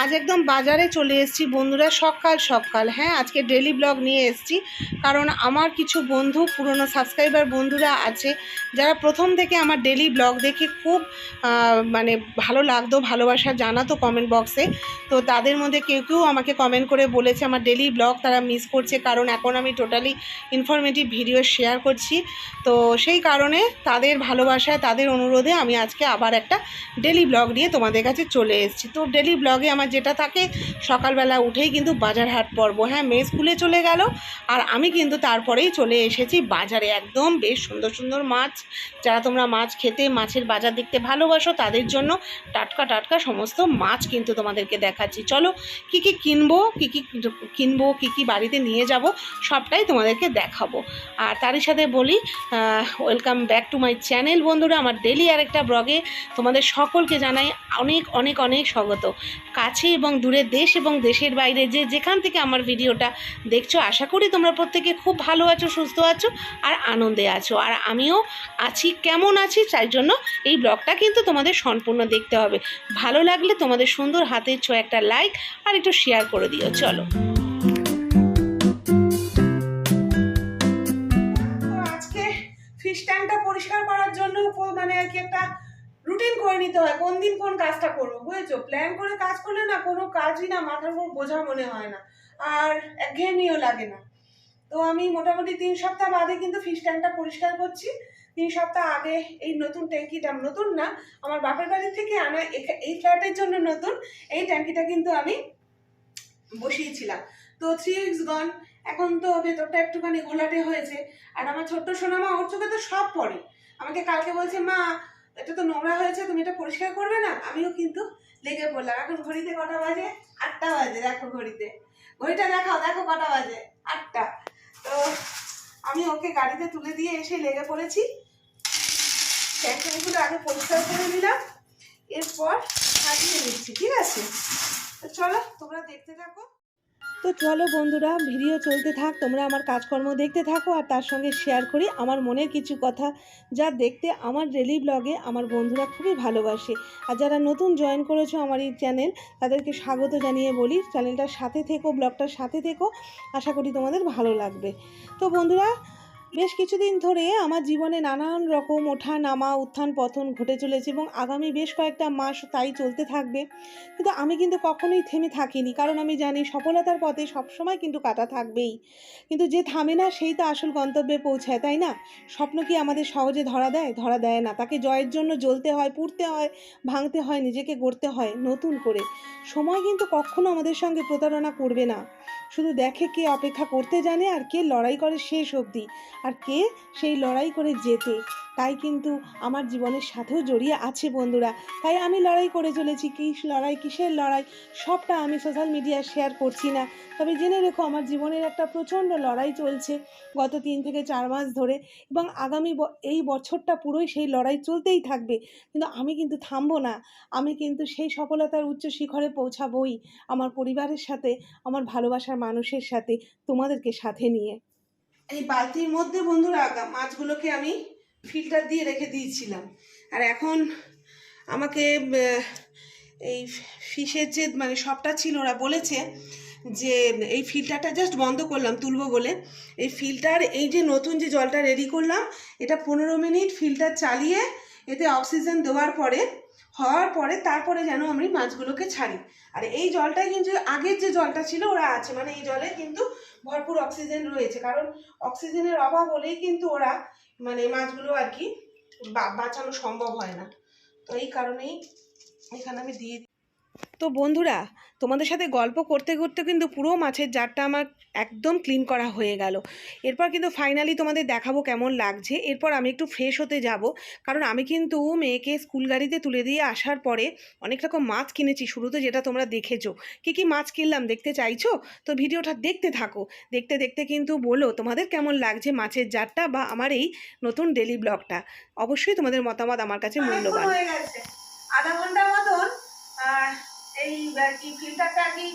আজ একদম বাজারে চলে এসেছি। বন্ধুরা, সকাল সকাল। হ্যাঁ আজকে ডেলি ব্লগ নিয়ে এসেছি। কারণ আমার কিছু বন্ধু, পুরনো সাবস্ক্রাইবার বন্ধুরা আছে, যারা প্রথম থেকে আমার ডেলি ব্লগ দেখে খুব মানে ভালো লাগতো, ভালোবাসা জানাতো কমেন্ট বক্সে তো তাদের মধ্যে কেউ কেউ আমাকে কমেন্ট করে বলেছে, আমার ডেলি ব্লগ তারা মিস করছে, কারণ এখন আমি টোটালি ইনফরমেটিভ ভিডিও শেয়ার করছি। তো সেই কারণে তাদের ভালোবাসায়, তাদের অনুরোধে আমি আজকে আবার একটা ডেলি ব্লগ নিয়ে তোমাদের কাছে চলে এসেছি। তো ডেলি ব্লগে আমার যেটা থাকে, সকালবেলা উঠেই কিন্তু বাজার হাট পর্ব। হ্যাঁ মেয়ে স্কুলে চলে গেল আর আমি কিন্তু তারপরেই চলে এসেছি বাজারে। একদম বেশ সুন্দর সুন্দর মাছ। যারা তোমরা মাছ খেতে, মাছের বাজার দেখতে ভালোবাসো, তাদের জন্য টাটকা টাটকা সমস্ত মাছ কিন্তু তোমাদেরকে দেখাচ্ছি। চলো, কি কি কিনবো, কি কি কিনবো, কি কি বাড়িতে নিয়ে যাব, সবটাই তোমাদেরকে দেখাবো। আর তারই সাথে বলি welcome back to my channel বন্ধুরা। আমার ডেলি আরেকটা ব্লগে তোমাদের সকলকে জানাই অনেক অনেক অনেক স্বাগত। কাছে এবং দূরে দেশ এবং দেশের বাইরে যে যেখান থেকে আমার ভিডিওটা দেখছ, আশা করি তোমরা প্রত্যেকে খুব ভালো আছো, সুস্থ আছো আর আনন্দে আছো। আর আমিও আছি, কেমন আছি তাই জন্য এই ব্লগটা কিন্তু তোমাদের সম্পূর্ণ দেখতে হবে। ভালো লাগলে তোমাদের সুন্দর হাতের ছো একটা লাইক আর একটু শেয়ার করে দিও। চলো। আজকে ফিশ ট্যাঙ্কটা পরিষ্কার করার জন্য মানে আর কি একটা রুটিন করে নিতে হয়, কোন দিন কোন কাজটা করব, বুঝেছ? প্ল্যান করে কাজ করলে না কোনো কাজই না, মাথার উপর বোঝা মনে হয় না, আর একঘেয়েমিও লাগে না। তো আমি মোটামুটি তিন সপ্তাহ বাদে কিন্তু ফিশ ট্যাঙ্কটা পরিষ্কার করছি। তিন সপ্তাহ আগে এই নতুন ট্যাঙ্কিটা নতুন না, আমার বাপের বাড়ি থেকে আনা এই ফ্ল্যাটের জন্য নতুন, এই ট্যাঙ্কিটা কিন্তু আমি বসিয়েছিলাম। তো থ্রি উইক্স গন এখন তো ভেতরটা একটুখানি ঘোলাটে হয়েছে, আর আমার ছোট্ট সোনামা, ওর চোখে তো সব পড়ে। আমাকে কালকে বলছে, মা এটা তো নোংরা হয়েছে, তুমি এটা পরিষ্কার করবে না? আমিও কিন্তু লেগে পড়লাম। এখন ঘড়িতে কটা বাজে? আটটা বাজে, দেখো ঘড়িতে। ঘড়িটা দেখাও, দেখো কটা বাজে। আটটা। তো আমি ওকে গাড়িতে তুলে দিয়ে এসে লেগে পড়েছি। ট্যাঙ্কিগুলো আগে পরিষ্কার করে নিলাম। এরপর সাজিয়ে নিচ্ছি, ঠিক আছে? তো চলো, তোমরা দেখতে থাকো। তো চলো বন্ধুরা, ভিডিও চলতে থাক, তোমরা আমার কাজকর্ম দেখতে থাকো আর তার সঙ্গে শেয়ার করি আমার মনের কিছু কথা যা দেখতে আমার ডেলি ব্লগে আমার বন্ধুরা খুবই ভালোবাসে। আর যারা নতুন জয়েন করেছ আমার এই চ্যানেল তাদেরকে স্বাগত জানিয়ে বলি চ্যানেলটার সাথে থেকো ব্লগটার সাথে থেকো, আশা করি তোমাদের ভালো লাগবে। তো বন্ধুরা বেশ কিছুদিন ধরে আমার জীবনে নানান রকম ওঠা নামা উত্থান পতন ঘটে চলেছে এবং আগামী বেশ কয়েকটা মাস তাই চলতে থাকবে। কিন্তু আমি কিন্তু কখনোই থেমে থাকিনি। কারণ আমি জানি সফলতার পথে সবসময় কিন্তু কাটা থাকবেই। কিন্তু যে থামে না, সেই তো আসল গন্তব্যে পৌঁছায়, তাই না? স্বপ্ন কি আমাদের সহজে ধরা দেয়? ধরা দেয় না। তাকে জয়ের জন্য জ্বলতে হয়, পুড়তে হয়, ভাঙতে হয়, নিজেকে গড়তে হয়, নতুন করে। সময় কিন্তু কখনো আমাদের সঙ্গে প্রতারণা করবে না। শুধু দেখে কে অপেক্ষা করতে জানে আর কে লড়াই করে শেষ অবধি, আর কে সেই লড়াই করে জেতে তাই কিন্তু আমার জীবনের সাথেও জড়িয়ে আছে বন্ধুরা। তাই আমি লড়াই করে চলেছি, কী লড়াই, কিসের লড়াই, সবটা আমি সোশ্যাল মিডিয়ায় শেয়ার করছি না। তবে জেনে রেখো, আমার জীবনের একটা প্রচণ্ড লড়াই চলছে গত তিন থেকে চার মাস ধরে এবং আগামী এই বছরটা পুরোই সেই লড়াই চলতেই থাকবে। কিন্তু আমি কিন্তু থামবো না। আমি কিন্তু সেই সফলতার উচ্চ শিখরে পৌঁছাবই আমার পরিবারের সাথে, আমার ভালোবাসার মানুষের সাথে, তোমাদেরকে সাথে নিয়ে। এই বালতির মধ্যে বন্ধুরা মাছগুলোকে আমি ফিল্টার দিয়ে রেখে দিয়েছিলাম। আর এখন আমাকে এই ফিশের যে মানে সবটা ছিল, ওরা বলেছে যে, এই ফিল্টারটা জাস্ট বন্ধ করলাম, তুলবো বলে। এই ফিল্টার, এই যে নতুন যে জলটা রেডি করলাম, এটা পনেরো মিনিট ফিল্টার চালিয়ে এতে অক্সিজেন দেওয়ার পরে, হওয়ার পরে তারপরে যেন আমি মাছগুলোকে ছাড়ি। আর এই জলটাই কিন্তু আগের যে জলটা ছিল, ওরা আছে। মানে এই জলে কিন্তু ভরপুর অক্সিজেন রয়েছে। কারণ অক্সিজেনের অভাব হলেই কিন্তু ওরা মানে মাছগুলো আর কি বাঁচানো সম্ভব হয় না। তো এই কারণেই এখানে আমি দিয়ে তো বন্ধুরা, তোমাদের সাথে গল্প করতে করতে কিন্তু পুরো মাছের জারটা আমার একদম ক্লিন করা হয়ে গেল। এরপর কিন্তু ফাইনালি তোমাদের দেখাবো কেমন লাগছে। এরপর আমি একটু ফ্রেশ হতে যাব। কারণ আমি কিন্তু মেয়েকে স্কুল গাড়িতে তুলে দিয়ে আসার পরে অনেক রকম মাছ কিনেছি শুরুতে যেটা তোমরা দেখেছ। কী কী মাছ কিনলাম দেখতে চাইছো? তো ভিডিওটা দেখতে থাকো। দেখতে দেখতে কিন্তু বলো তোমাদের কেমন লাগছে মাছের জারটা বা আমার এই নতুন ডেলি ব্লগটা অবশ্যই তোমাদের মতামত আমার কাছে মূল্যবান। আধা ঘণ্টা মতন এই কি ফিল্টারটা কি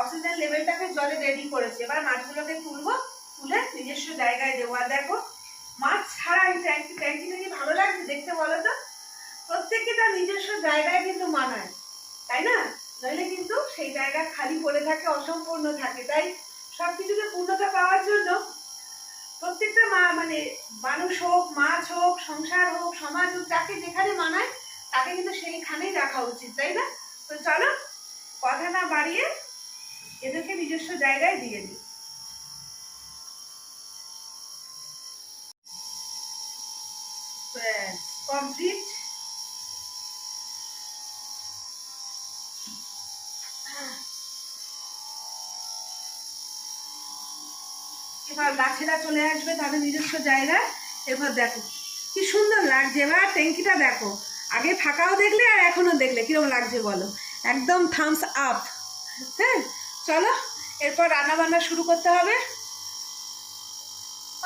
অক্সিজেন লেভেলটাকে জলে রেডি করেছে। এবার মাছগুলোকে তুলবো, তুলে নিজস্ব জায়গায় দেবো। আর দেখো, মাছ ছাড়া এই ট্যাঙ্কি ট্যাঙ্কিটা কি ভালো লাগছে দেখতে বলো তো? প্রত্যেককে তার নিজস্ব জায়গায় কিন্তু মানায়, তাই না? নইলে কিন্তু সেই জায়গা খালি পড়ে থাকে, অসম্পূর্ণ থাকে। তাই সব কিছুতে পূর্ণতা পাওয়ার জন্য প্রত্যেকটা মা মানে মানুষ হোক, মাছ হোক, সংসার হোক, সমাজ হোক, যাকে যেখানে মানায়, তাকে কিন্তু সেইখানেই রাখা উচিত, তাই না? তো চলো কথা না বাড়িয়ে এদেরকে নিজস্ব জায়গায় দিয়ে দিই। কমপ্লিট এবার গাছেরা চলে আসবে তাদের নিজস্ব জায়গায়। এবার দেখো, কি সুন্দর লাগছে। এবার ট্যাঙ্কিটা দেখো, আগে ফাঁকাও দেখলে আর এখনও দেখলে, কীরকম লাগছে বলো? একদম থামস আপ হ্যাঁ চলো এরপর রান্না বান্না শুরু করতে হবে।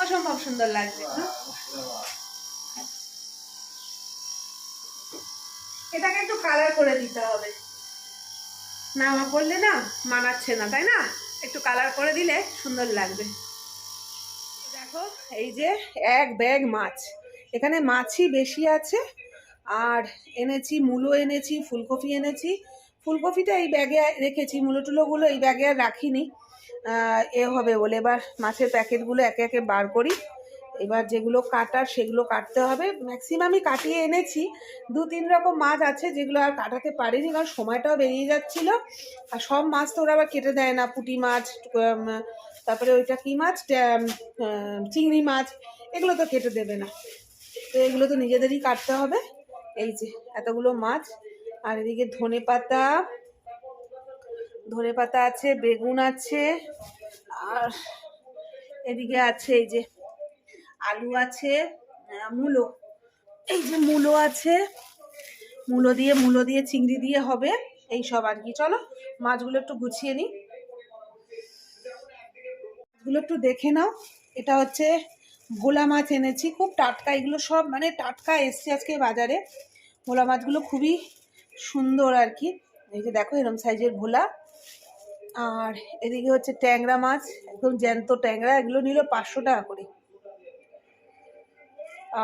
অসম্ভব সুন্দর লাগবে এটাকে একটু কালার করে দিতে হবে। না করলে না মানাচ্ছে না তাই না? একটু কালার করে দিলে সুন্দর লাগবে। দেখো এই যে এক ব্যাগ মাছ। এখানে মাছই বেশি আছে আর এনেছি মূলো এনেছি ফুলকপি এনেছি। ফুলকপিটা এই ব্যাগে রেখেছি টুলোগুলো এই ব্যাগে আর রাখিনি। এ হবে বলে। এবার মাছের প্যাকেটগুলো একে একে বার করি। এবার যেগুলো কাটার সেগুলো কাটতে হবে। ম্যাক্সিমামই কাটিয়ে এনেছি। দু, তিন রকম মাছ আছে যেগুলো আর কাটাতে পারিনি, কারণ সময়টাও বেরিয়ে যাচ্ছিল। আর সব মাছ তো ওরা আবার কেটে দেয় না। পুঁটি মাছ তারপরে ওইটা কি মাছ? চিংড়ি মাছ, এগুলো তো কেটে দেবে না। তো এগুলো তো নিজেদেরই কাটতে হবে। এই যে, এতগুলো মাছ। আর এদিকে ধনে পাতা ধনে পাতা আছে, বেগুন আছে, আর এদিকে আছে এই যে আলু আছে মূলো। এই যে মূলো আছে, মূলো দিয়ে মূলো দিয়ে, চিংড়ি দিয়ে হবে এই সব আর কি। চলো, মাছগুলো একটু গুছিয়ে নিই। মাছগুলো একটু দেখে নাও। এটা হচ্ছে ভোলা মাছ এনেছি, খুব টাটকা। এগুলো সব মানে টাটকা এসছে আজকে বাজারে। ভোলা মাছগুলো খুবই সুন্দর আর কি এই যে দেখো, এরম সাইজের ভোলা। আর এদিকে হচ্ছে ট্যাংরা মাছ, একদম জ্যান্ত ট্যাংরা, এগুলো নিল পাঁচশো টাকা করে।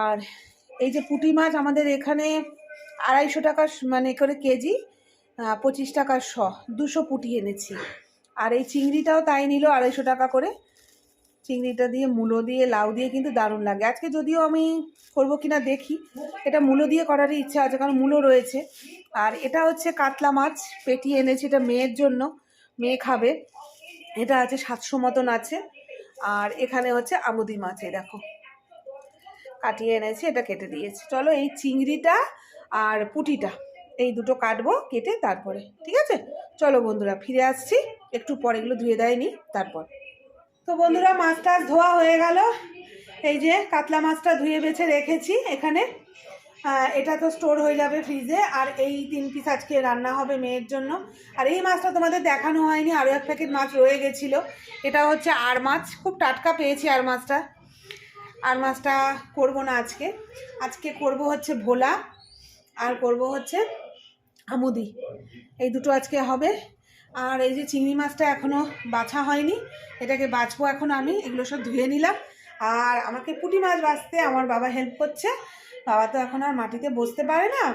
আর এই যে পুঁটি মাছ আমাদের এখানে আড়াইশো টাকা মানে করে কেজি পঁচিশ টাকার শ, দুশো পুঁটি এনেছি। আর এই চিংড়িটাও তাই নিল আড়াইশো টাকা করে। চিংড়িটা দিয়ে, মূলো দিয়ে, লাউ দিয়ে কিন্তু দারুণ লাগে। আজকে যদিও আমি করব কিনা দেখি। এটা মূলো দিয়ে করারই ইচ্ছা আছে, কারণ মূলো রয়েছে। আর এটা হচ্ছে কাতলা মাছ, পেটি এনেছি এটা মেয়ের জন্য, মেয়ে খাবে। এটা আছে সাতশো মতন আছে। আর এখানে হচ্ছে আমুদি মাছ, এই দেখো। কাটিয়ে এনেছি, এটা কেটে দিয়েছি। চলো এই চিংড়িটা আর পুটিটা, এই দুটো কাটবো, কেটে তারপরে, ঠিক আছে? চলো বন্ধুরা, ফিরে আসছি। একটু পরে এগুলো ধুয়ে দেয়নি, তারপর। তো বন্ধুরা, মাছ টাছ ধোয়া হয়ে গেল। এই যে কাতলা মাছটা ধুয়ে বেছে রেখেছি এখানে। এটা তো স্টোর হয়ে যাবে ফ্রিজে। আর এই তিন পিস আজকে রান্না হবে মেয়ের জন্য। আর এই মাছটা তোমাদের দেখানো হয়নি, আরও এক প্যাকেট মাছ রয়ে গেছিল। এটা হচ্ছে আর মাছ। খুব টাটকা পেয়েছি আর মাছটা। আর মাছটা করব না আজকে। আজকে করব হচ্ছে ভোলা, আর করব হচ্ছে আমুদি। এই দুটো আজকে হবে। আর এই যে চিংড়ি মাছটা এখনও বাছা হয়নি, এটাকে বাছবো এখন আমি, এগুলো সব ধুয়ে নিলাম। আর আমাকে পুঁটি মাছ বাছতে আমার বাবা হেল্প করছে। বাবা তো এখন আর মাটিতে বসতে পারে না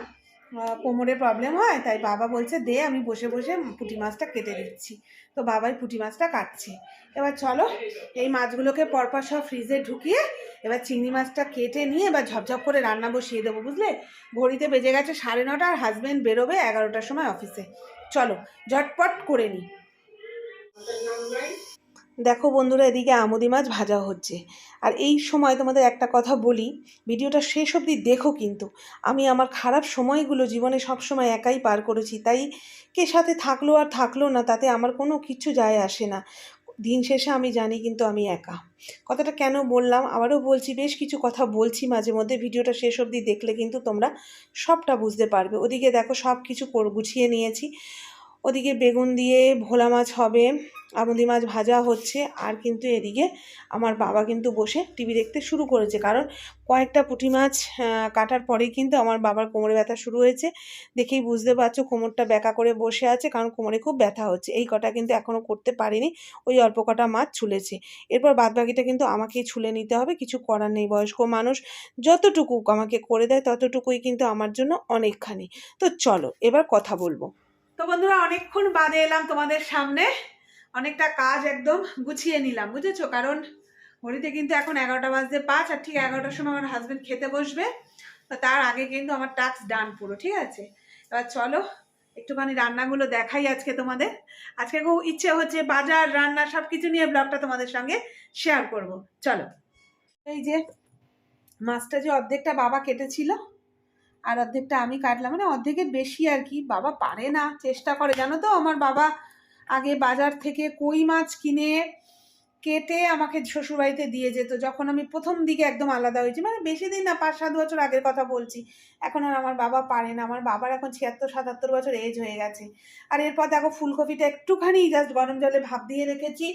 কোমরে প্রবলেম হয়, তাই বাবা বলছে, দে, আমি বসে বসে পুঁটি মাছটা কেটে দিচ্ছি তো বাবাই পুঁটি মাছটা কাটছে। এবার চলো, এই মাছগুলোকে পরপর সব ফ্রিজে ঢুকিয়ে এবার চিংড়ি মাছটা কেটে নিয়ে এবার ঝপঝপ করে রান্না বসিয়ে দেবো, বুঝলে? ঘড়িতে বেজে গেছে সাড়ে নটা, আর হাজব্যান্ড বেরোবে এগারোটার সময় অফিসে চলো, ঝটপট করে নিই দেখো বন্ধুরা, এদিকে আমোদি মাছ ভাজা হচ্ছে। আর এই সময় তোমাদের একটা কথা বলি, ভিডিওটা শেষ অবধি দেখো কিন্তু। আমি আমার খারাপ সময়গুলো জীবনে সবসময় একাই পার করেছি, তাই কে সাথে থাকল আর থাকল না, তাতে আমার কোনো কিছু যায় আসে না। দিন শেষে আমি জানি কিন্তু আমি একা। কথাটা কেন বললাম? আবারও বলছি, বেশ কিছু কথা বলছি মাঝে মধ্যে। ভিডিওটা শেষ অবধি দেখলে কিন্তু তোমরা সবটা বুঝতে পারবে। ওদিকে দেখো সব কিছু গুছিয়ে নিয়েছি। ওদিকে বেগুন দিয়ে ভোলা মাছ হবে। আমুদি মাছ ভাজা হচ্ছে। আর কিন্তু এদিকে আমার বাবা কিন্তু বসে টিভি দেখতে শুরু করেছে। কারণ কয়েকটা পুঁটি মাছ কাটার পরেই কিন্তু আমার বাবার কোমরে ব্যথা শুরু হয়েছে। দেখেই বুঝতে পারছ কোমরটা ব্যাকা করে বসে আছে, কারণ কোমরে খুব ব্যথা হচ্ছে। এই কটা কিন্তু এখনও করতে পারিনি, ওই অল্প কটা মাছ ছুলেছে। এরপর বাদবাকিটা কিন্তু আমাকেই ছুলে নিতে হবে, কিছু করার নেই। বয়স্ক মানুষ যতটুকু আমাকে করে দেয়, ততটুকুই কিন্তু আমার জন্য অনেকখানি। তো চলো, এবার কথা বলব। তো বন্ধুরা, অনেকক্ষণ বাদে এলাম তোমাদের সামনে। অনেকটা কাজ একদম গুছিয়ে নিলাম, বুঝেছ? কারণ ঘড়িতে কিন্তু এখন এগারোটা বাজতে পাঁচ, আর ঠিক এগারোটার সময় আমার হাজব্যান্ড খেতে বসবে। তার আগে কিন্তু আমার টাস্ক ডান পুরো, ঠিক আছে? এবার চলো, একটুখানি রান্নাগুলো দেখাই আজকে তোমাদের। আজকে খুব ইচ্ছে হচ্ছে বাজার, রান্না সব কিছু নিয়ে ব্লগটা তোমাদের সঙ্গে শেয়ার করব। চলো। এই যে, মাছটা যে অর্ধেকটা বাবা কেটেছিল, আর অর্ধেকটা আমি কাটলাম মানে অর্ধেকের বেশি আর কি, বাবা পারে না, চেষ্টা করে। জানো তো, আমার বাবা আগে বাজার থেকে কই মাছ কিনে কেটে আমাকে শ্বশুরবাড়িতে দিয়ে যেত। যখন আমি প্রথম দিকে একদম আলাদা হয়েছি মানে বেশি দিন না, পাঁচ সাত বছর আগের কথা বলছি। এখন আর আমার বাবা পারে না, আমার বাবার এখন ছিয়াত্তর, সাতাত্তর বছর এজ হয়ে গেছে। আর এরপর দেখো ফুলকপিটা একটুখানি জাস্ট গরম জলে ভাপ দিয়ে রেখেছি।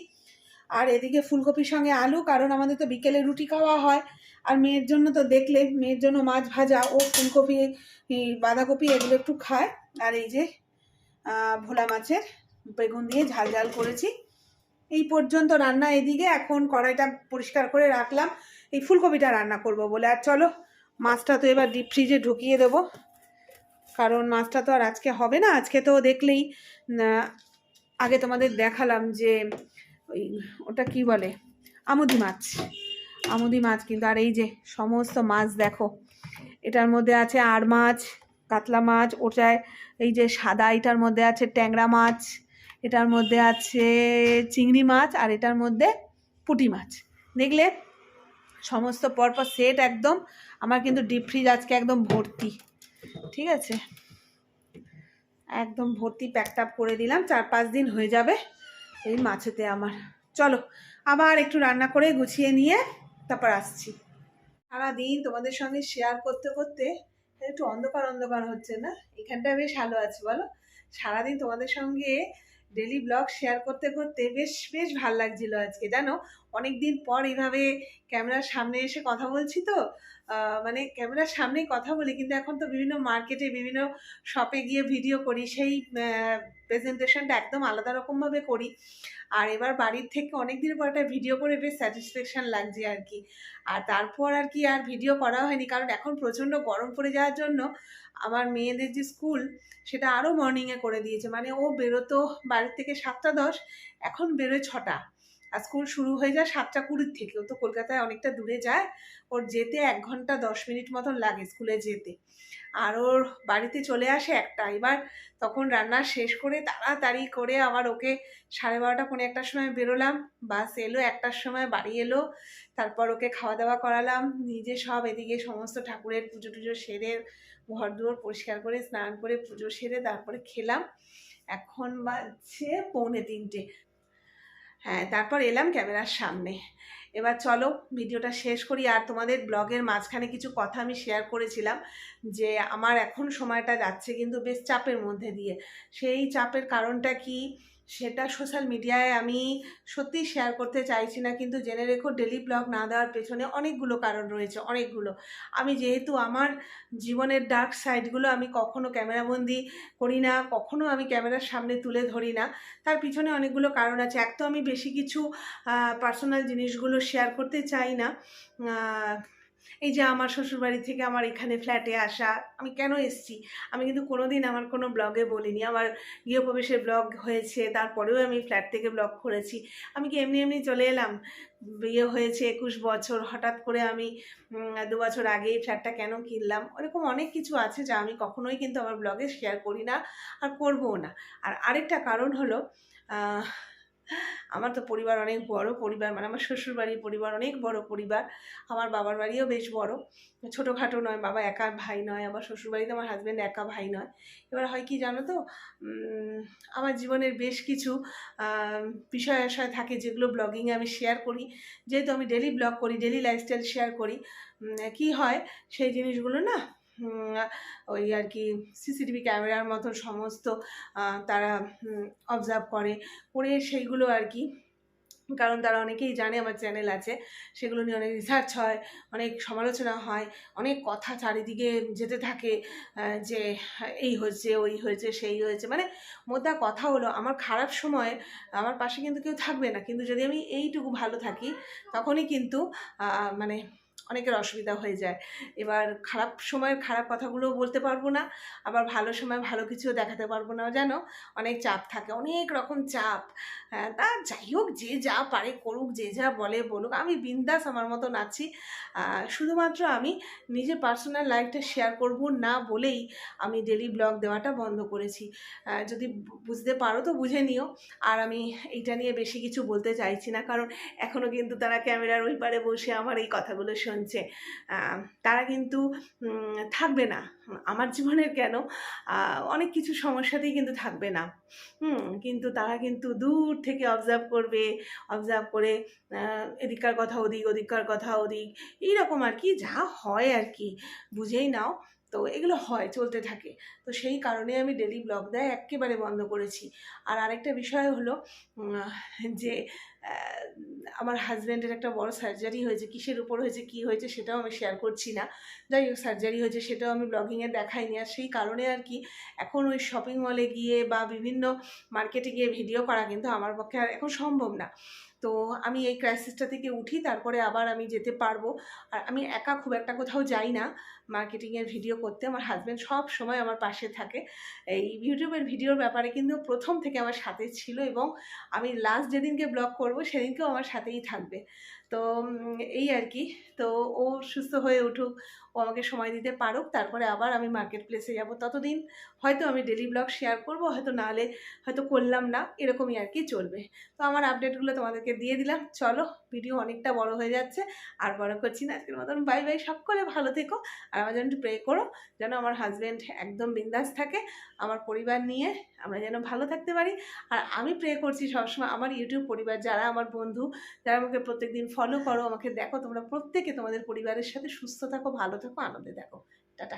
আর এদিকে ফুলকপির সঙ্গে আলু, কারণ আমাদের তো বিকেলে রুটি খাওয়া হয়। আর মেয়ের জন্য তো দেখলে, মেয়ের জন্য মাছ ভাজা ও ফুলকপি বাঁধাকপি এগুলো একটু খায়। আর এই যে ভোলা মাছের বেগুন দিয়ে ঝাল ঝাল করেছি। এই পর্যন্ত রান্না এদিকে, এখন কড়াইটা পরিষ্কার করে রাখলাম। এই ফুলকপিটা রান্না করব বলে। আর চলো, মাছটা তো এবার ডিপ ফ্রিজে ঢুকিয়ে দেবো। কারণ মাছটা তো আর আজকে হবে না। আজকে তো দেখলেই আগে তোমাদের দেখালাম যে ওই, ওটা কি বলে? আমুদি মাছ। আমুদি মাছ কিন্তু, আর এই যে সমস্ত মাছ দেখো, এটার মধ্যে আছে আর মাছ, কাতলা মাছ, ওটায় এই যে সাদা এটার মধ্যে আছে ট্যাংরা মাছ এটার মধ্যে আছে চিংড়ি মাছ আর এটার মধ্যে পুঁটি মাছ। দেখলে সমস্ত পরপর সেট একদম। আমার কিন্তু ডিপ ফ্রিজ আজকে একদম ভর্তি। ঠিক আছে? একদম ভর্তি প্যাকড আপ করে দিলাম। চার পাঁচ দিন হয়ে যাবে এই মাছেতে আমার। চলো, আবার একটু রান্না করে গুছিয়ে নিয়ে তারপর আসছি। সারাদিন তোমাদের সঙ্গে শেয়ার করতে করতে একটু অন্ধকার অন্ধকার হচ্ছে না? এখানটা বেশ ভালো আছে, বলো? সারাদিন তোমাদের সঙ্গে ডেলি ব্লগ শেয়ার করতে করতে বেশ বেশ ভালো লাগছিল আজকে। জানো অনেক দিন পর এইভাবে ক্যামেরার সামনে এসে কথা বলছি তো মানে ক্যামেরার সামনেই কথা বলি, কিন্তু এখন তো বিভিন্ন মার্কেটে, বিভিন্ন শপে গিয়ে ভিডিও করি, সেই প্রেজেন্টেশনটা একদম আলাদা রকমভাবে করি। আর এবার বাড়ির থেকে অনেক দিন পর একটা ভিডিও করে বেশ স্যাটিসফ্যাকশান লাগছে আর কি। আর তারপর আর কি আর ভিডিও করা হয়নি, কারণ এখন প্রচণ্ড গরম পড়ে যাওয়ার জন্য আমার মেয়েদের যে স্কুল সেটা আরও মর্নিংয়ে করে দিয়েছে। মানে ও বেরোতো বাড়ির থেকে সাতটা দশ, এখন বেরোয় ছটা। আর স্কুল শুরু হয়ে যায় সাতটা কুড়ির থেকে। ও তো কলকাতায় অনেকটা দূরে যায়। ওর যেতে এক ঘণ্টা দশ মিনিট মতন লাগে স্কুলে যেতে। আর ওর বাড়িতে চলে আসে একটা। এবার তখন রান্না শেষ করে তাড়াতাড়ি করে আবার ওকে সাড়ে বারোটা পনেরো একটার সময় বেরোলাম। বাস এলো, একটার সময় বাড়ি এলো। তারপর ওকে খাওয়া দাওয়া করালাম। নিজে সব এদিকে সমস্ত ঠাকুরের পুজো টুজো সেরে ঘর দুয়ার পরিষ্কার করে, স্নান করে, পুজো সেরে তারপরে খেলাম। এখন বাজছে পৌনে তিনটে। হ্যাঁ তারপর এলাম ক্যামেরার সামনে। এবার চলো, ভিডিওটা শেষ করি। আর তোমাদের ব্লগের মাঝখানে কিছু কথা আমি শেয়ার করেছিলাম যে, আমার এখন সময়টা যাচ্ছে কিন্তু বেশ চাপের মধ্যে দিয়ে। সেই চাপের কারণটা কি? সেটা সোশ্যাল মিডিয়ায় আমি সত্যি শেয়ার করতে চাইছি না, কিন্তু জেনে রেখো ডেলি ব্লগ না দেওয়ার পেছনে অনেকগুলো কারণ রয়েছে, অনেকগুলো। আমি যেহেতু আমার জীবনের ডার্ক সাইডগুলো আমি কখনো ক্যামেরাবন্দি করি না, কখনো আমি ক্যামেরার সামনে তুলে ধরি না, তার পিছনে অনেকগুলো কারণ আছে। এক তো আমি বেশি কিছু পার্সোনাল জিনিসগুলো শেয়ার করতে চাই না এই যে আমার শ্বশুরবাড়ি থেকে আমার এখানে ফ্ল্যাটে আসা, আমি কেন এসছি? আমি কিন্তু কোনোদিন আমার কোনো ব্লগে বলিনি। আমার গৃহপ্রবেশের ব্লগ হয়েছে, তারপরেও আমি ফ্ল্যাট থেকে ব্লগ করেছি। আমি কি এমনি এমনি চলে এলাম? বিয়ে হয়েছে একুশ বছর, হঠাৎ করে আমি দু বছর আগেই ফ্ল্যাটটা কেন কিনলাম? ওরকম অনেক কিছু আছে যা আমি কখনোই কিন্তু আমার ব্লগে শেয়ার করি না আর করবও না। আর আরেকটা কারণ হলো আমার তো পরিবার অনেক বড় পরিবার মানে আমার শ্বশুরবাড়ির পরিবার অনেক বড় পরিবার, আমার বাবার বাড়িও বেশ বড়। ছোটোখাটো নয়, বাবা একা ভাই নয় আমার শ্বশুরবাড়িতে আমার হাজব্যান্ড একা ভাই নয়। এবার হয় কি জানো তো? আমার জীবনের বেশ কিছু বিষয় আশয় থাকে যেগুলো ব্লগিংয়ে আমি শেয়ার করি। যেহেতু আমি ডেলি ব্লগ করি ডেলি লাইফস্টাইল শেয়ার করি কি হয়? সেই জিনিসগুলো না ওই আর কি সিসিটিভি ক্যামেরার মতো সমস্ত তারা অবজার্ভ করে। করে সেইগুলো আর কি। কারণ তারা অনেকেই জানে, আমার চ্যানেল আছে, সেগুলো নিয়ে অনেক রিসার্চ হয়, অনেক সমালোচনা হয়, অনেক কথা চারিদিকে যেতে থাকে যে, এই হয়েছে, ওই হয়েছে, সেই হয়েছে। মানে মোদ্দা কথা হলো, আমার খারাপ সময়ে আমার পাশে কিন্তু কেউ থাকবে না। কিন্তু যদি আমি এইটুকু ভালো থাকি, তখনই কিন্তু মানে অনেকের অসুবিধা হয়ে যায়। এবার খারাপ সময়ের খারাপ কথাগুলোও বলতে পারব না, আবার ভালো সময় ভালো কিছুও দেখাতে পারব না। যেন অনেক চাপ থাকে, অনেক রকম চাপ। হ্যাঁ তা যাই হোক, যে যা পারে করুক, যে যা বলে বলুক, আমি বিন্দাস আমার মতন আছি। শুধুমাত্র আমি নিজের পার্সোনাল লাইফটা শেয়ার করব না বলেই আমি ডেলি ব্লগ দেওয়াটা বন্ধ করেছি। যদি বুঝতে পারো তো বুঝে নিও। আর আমি এটা নিয়ে বেশি কিছু বলতে চাইছি না, কারণ এখনও কিন্তু তারা ক্যামেরার ওই পারে বসে আমার এই কথাগুলো শুনছে। তারা কিন্তু থাকবে না। আমার জীবনের কেন? অনেক কিছু সমস্যাতেই কিন্তু থাকবে না। হুম, কিন্তু তারা কিন্তু দূর থেকে অবজার্ভ করবে অবজার্ভ করে এদিককার কথা ওদিক, ওদিককার কথা ওদিক, এইরকম আর কি, যা হয় আর কি। বুঝেই নাও। তো এগুলো হয়, চলতে থাকে। তো সেই কারণে আমি ডেলি ব্লগ দেয় একেবারে বন্ধ করেছি। আর আরেকটা বিষয় হলো যে আমার হাজব্যান্ডের একটা বড় সার্জারি হয়েছে, কিসের উপর হয়েছে, কি হয়েছে সেটাও আমি শেয়ার করছি না। যাই হোক সার্জারি হয়েছে সেটাও আমি ব্লগিংয়ে দেখাইনি। আর সেই কারণে আর কি, এখন ওই শপিং মলে গিয়ে বা বিভিন্ন মার্কেটে গিয়ে ভিডিও করা কিন্তু আমার পক্ষে আর এখন সম্ভব না। তো আমি এই ক্রাইসিসটা থেকে উঠি, তারপরে আবার আমি যেতে পারব। আর আমি একা খুব একটা কোথাও যাই না মার্কেটিংয়ের ভিডিও করতে। আমার হাজব্যান্ড সব সময় আমার পাশে থাকে। এই ইউটিউবের ভিডিওর ব্যাপারে কিন্তু প্রথম থেকে আমার সাথে ছিল এবং আমি লাস্ট যেদিনকে ব্লগ করব সেদিনকেও আমার সাথেই থাকবে। তো এই আর কি। তো ও সুস্থ হয়ে উঠুক ও আমাকে সময় দিতে পারুক, তারপরে আবার আমি মার্কেট প্লেসে যাব। ততদিন হয়তো আমি ডেলি ব্লগ শেয়ার করব, হয়তো নাহলে হয়তো করলাম না, এরকমই আর কি চলবে। তো আমার আপডেটগুলো তোমাদেরকে দিয়ে দিলাম। চলো ভিডিও অনেকটা বড় হয়ে যাচ্ছে, আর বড় করছি না আজকের মতন। বাই বাই সকলে ভালো থেকো, আর আমার জন্য প্রে করো, যেন আমার হাজব্যান্ড একদম বিন্দাস থাকে, আমার পরিবার নিয়ে আমরা যেন ভালো থাকতে পারি। আর আমি প্রে করছি সবসময় আমার ইউটিউব পরিবার, যারা আমার বন্ধু, যারা আমাকে প্রত্যেকদিন ফলো করো, আমাকে দেখো, তোমরা প্রত্যেকে তোমাদের পরিবারের সাথে সুস্থ থাকো, ভালো থাকো আনন্দে দেখো টাটা।